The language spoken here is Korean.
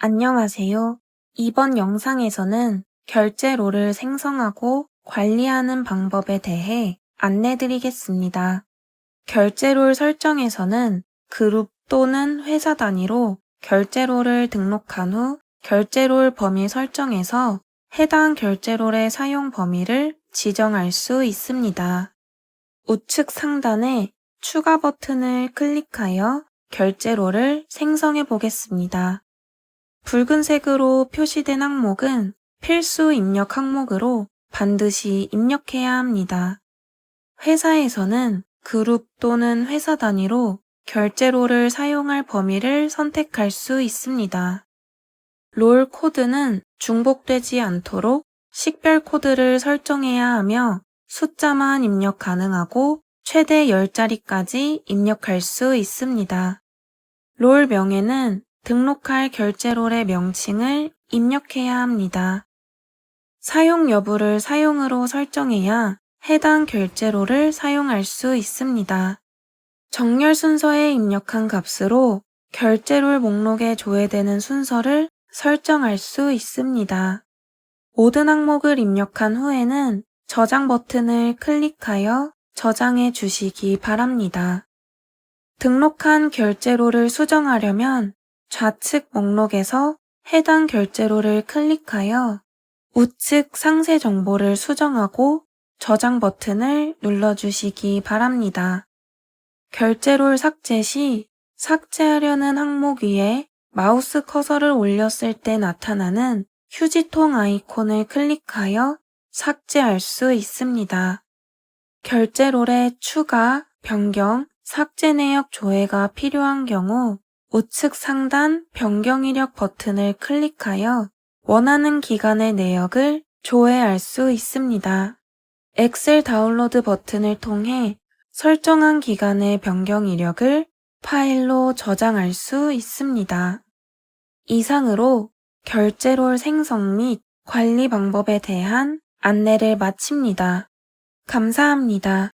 안녕하세요. 이번 영상에서는 결제로를 생성하고 관리하는 방법에 대해 안내드리겠습니다. 결제롤 설정에서는 그룹 또는 회사 단위로 결제롤을 등록한 후 결제롤 범위 설정에서 해당 결제롤의 사용 범위를 지정할 수 있습니다. 우측 상단에 추가 버튼을 클릭하여 결제롤을 생성해 보겠습니다. 붉은색으로 표시된 항목은 필수 입력 항목으로 반드시 입력해야 합니다. 회사에서는 그룹 또는 회사 단위로 결제로를 사용할 범위를 선택할 수 있습니다. 롤 코드는 중복되지 않도록 식별 코드를 설정해야 하며 숫자만 입력 가능하고 최대 10자리까지 입력할 수 있습니다. 롤 명에는 등록할 결제롤의 명칭을 입력해야 합니다. 사용 여부를 사용으로 설정해야 해당 결제롤을 사용할 수 있습니다. 정렬 순서에 입력한 값으로 결제롤 목록에 조회되는 순서를 설정할 수 있습니다. 모든 항목을 입력한 후에는 저장 버튼을 클릭하여 저장해 주시기 바랍니다. 등록한 결제로를 수정하려면 좌측 목록에서 해당 결제로를 클릭하여 우측 상세 정보를 수정하고 저장 버튼을 눌러주시기 바랍니다. 결제롤 삭제 시 삭제하려는 항목 위에 마우스 커서를 올렸을 때 나타나는 휴지통 아이콘을 클릭하여 삭제할 수 있습니다. 결제롤의 추가, 변경, 삭제 내역 조회가 필요한 경우 우측 상단 변경 이력 버튼을 클릭하여 원하는 기간의 내역을 조회할 수 있습니다. 엑셀 다운로드 버튼을 통해 설정한 기간의 변경 이력을 파일로 저장할 수 있습니다. 이상으로 결제롤 생성 및 관리 방법에 대한 안내를 마칩니다. 감사합니다.